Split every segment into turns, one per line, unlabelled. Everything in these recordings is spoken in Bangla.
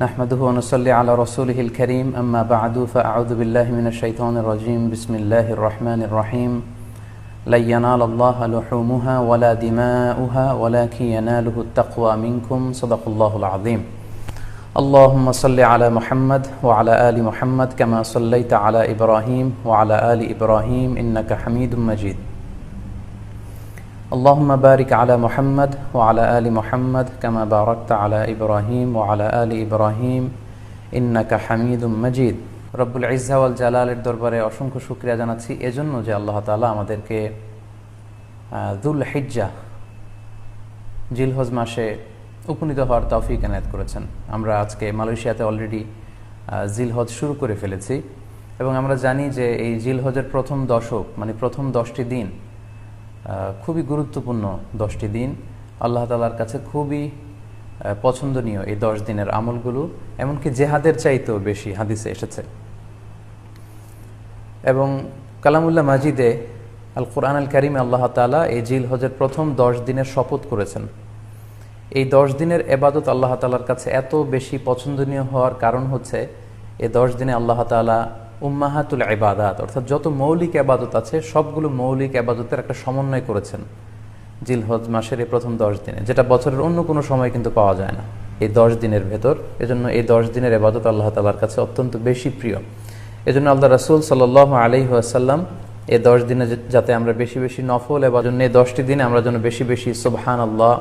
نحمده ونصلي على رسوله الكريم. أما بعد فأعوذ بالله من الشيطان الرجيم. بسم الله الرحمن الرحيم. لن ينال الله لحومها ولا دماؤها ولكن يناله التقوى منكم. صدق الله العظيم. اللهم صل على محمد وعلى آل محمد كما صليت على إبراهيم وعلى آل إبراهيم إنك حميد مجيد. اللهم بارك على محمد وعلى آل محمد كما باركت على إبراهيم وعلى آل إبراهيم إنك حميد مجيد রব্বুল ইজ্জা ওয়াল জালালের দরবারে অসংখ্য শুক্রিয়া জানাচ্ছি এজন্য যে আল্লাহ তাআলা আমাদেরকে আহ, দুল হিজ্জা জিলহজ মাসে উপনীত হওয়ার তৌফিক এনায়েত করেছেন আমরা আজকে মালয়েশিয়াতে অলরেডি জিলহজ শুরু করে ফেলেছি এবং আমরা জানি যে এই জিলহজের প্রথম দশক মানে প্রথম দশটি দিন আহ, খুবই গুরুত্বপূর্ণ দশটি দিন। আল্লাহ তালার কাছে খুবই পছন্দনীয় এই দশ দিনের আমলগুলো, এমনকি জেহাদের চাইতেও বেশি হাদিসে এসেছে। এবং কালামুল্লাহ মাজিদে আল কোরআন আল করিমে আল্লাহ তালা এই জিল হজের প্রথম দশ দিনের শপথ করেছেন। এই দশ দিনের এবাদত আল্লাহ তালার কাছে এত বেশি পছন্দনীয় হওয়ার কারণ হচ্ছে এই দশ দিনে আল্লাহ তালা উম্মাহাতুল এবাদাত অর্থাৎ যত মৌলিক আবাদত আছে, সবগুলো মৌলিক আবাদতের একটা সমন্বয় করেছেন জিলহজ মাসের এই প্রথম দশ দিনে, যেটা বছরের অন্য কোনো সময় কিন্তু পাওয়া যায় না। এই দশ দিনের ভেতর, এজন্য এই দশ দিনের এবাদত আল্লাহ তালার কাছে অত্যন্ত বেশি প্রিয়। এজন্য আল্লাহ রাসুল সাল আলি আসাল্লাম এই দশ দিনে যাতে আমরা বেশি বেশি নফল এবার জন্য এই দশটি দিনে আমরা যেন বেশি বেশি সুবহান আল্লাহ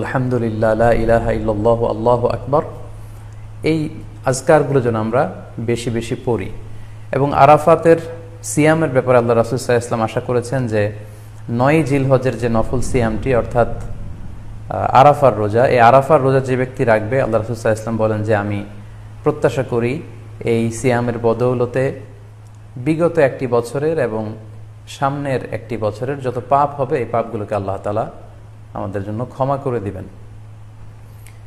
আলহামদুলিল্লাহ ইলাহা ইল্লাল্লাহ, আল্লাহ আকবর এই আজকারগুলো যেন আমরা বেশি বেশি পড়ি। এবং আরাফাতের সিয়ামের ব্যাপারে আল্লাহ রাসুল সাহা ইসলাম আশা করেছেন যে নয় জিলহজের যে নফল সিয়ামটি, অর্থাৎ আরাফার রোজা, এই আরাফার রোজা যে ব্যক্তি রাখবে, আল্লাহ রাসুল সাহা ইসলাম বলেন যে, আমি প্রত্যাশা করি এই সিয়ামের বদৌলতে বিগত একটি বছরের এবং সামনের একটি বছরের যত পাপ হবে, এই পাপগুলোকে আল্লাহ তালা আমাদের জন্য ক্ষমা করে দিবেন।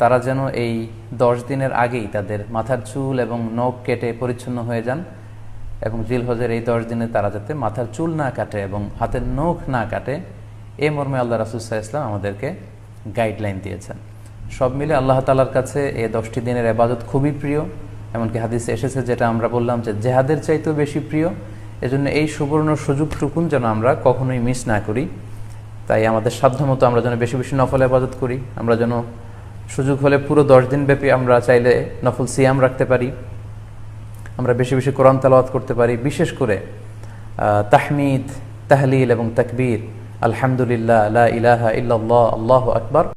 তারা যেন এই দশ দিনের আগেই তাদের মাথার চুল এবং নখ কেটে পরিচ্ছন্ন হয়ে যান এবং জিলহজের এই দশ দিনে তারা যাতে মাথার চুল না কাটে এবং হাতের নখ না কাটে, এ মর্মে আল্লাহ রাসুসাহ ইসলাম আমাদেরকে গাইডলাইন দিয়েছেন। সব মিলে আল্লাহ তালার কাছে এই দশটি দিনের আবাদত খুবই প্রিয়, এমনকি হাদিসে এসেছে যেটা আমরা বললাম যে জেহাদের চাইতেও বেশি প্রিয়। এজন্য এই সুবর্ণ সুযোগটুকুন যেন আমরা কখনোই মিস না করি। তাই আমাদের সাধ্যমতো আমরা যেন বেশি বেশি নফল আবাদত করি, আমরা যেন সুযোগ হলে পুরো দশ দিন ব্যাপী আমরা চাইলে নফল সিয়াম রাখতে পারি। আমরা বেশি বেশি কোরআন তালাওয়াত করতে পারি। বিশেষ করে তাহমিদ, তাহলিল এবং তাকবীর। আলহামদুলিল্লাহ, লা ইলাহা ইল্লাহ আল্লাহ আকবার।